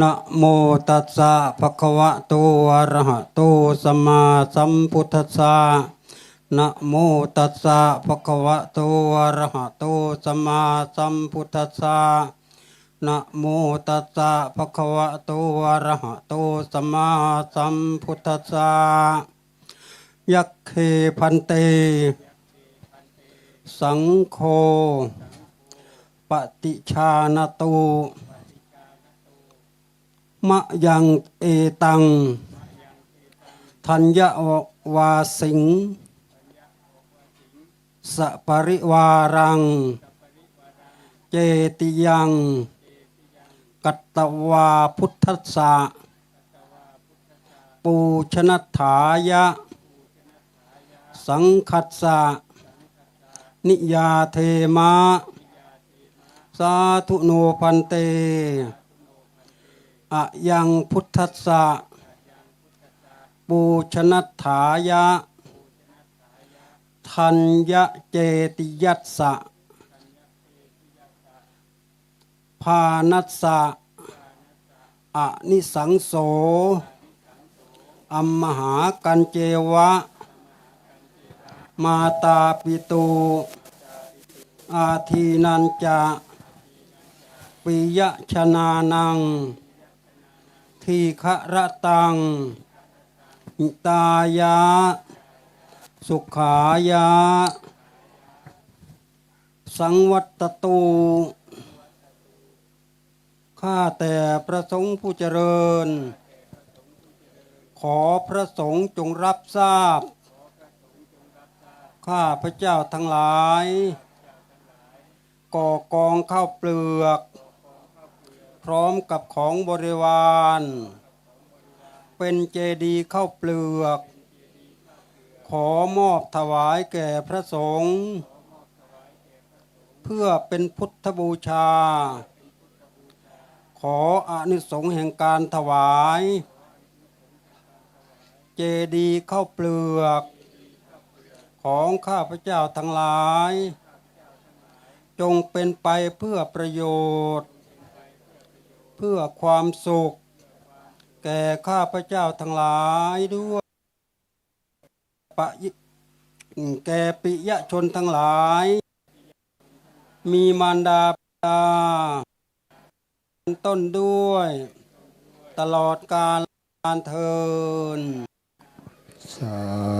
นะโมตัสสะภะคะวะโตอะระหะโตสัมมาสัมพุทธัสสะนะโมตัสสะภะคะวะโตอะระหะโตสัมมาสัมพุทธัสสะนะโมตัสสะภะคะวะโตอะระหะโตสัมมาสัมพุทธัสสะยัคเคพันเต สังโฆปฏิชานตุ มะยังเอตังทัญญวาสิงสปริวารัง เจติยัง กัตตวาพุทธสะปูชนัฐายะ สังคัสสะนิยาเทมะ สาธุโนพันเต อะยังพุทธัสสะปูชนัฐายะ ทัญญเจติยัสสะพานัสสะอะนิสังโส อัมมหากันเจวะ มาตาปิตูอาทีนันจะปิยชนานัง ทีฆระตังหิตายะ สุขายะ สังวัตตูข้าแต่พระสงฆ์ผู้เจริญ ขอพระสงฆ์จงรับทราบ ข้าพระเจ้าทั้งหลาย ก่อกองข้าวเปลือก พร้อมกับของบริวาร เป็นเจดีย์ข้าวเปลือก ขอมอบถวายแก่พระสงฆ์เพื่อเป็นพุทธบูชา ขออนิสงส์แห่งการถวาย เจดีย์ข้าวเปลือก ของข้าพเจ้าทั้งหลาย จงเป็นไปเพื่อประโยชน์ เพื่อความสุข แก่ข้าพเจ้าทั้งหลายด้วยปะยแก่ปิยชนทั้งหลาย มีมารดาบิดาต้นด้วย ตลอดกาลเทินสา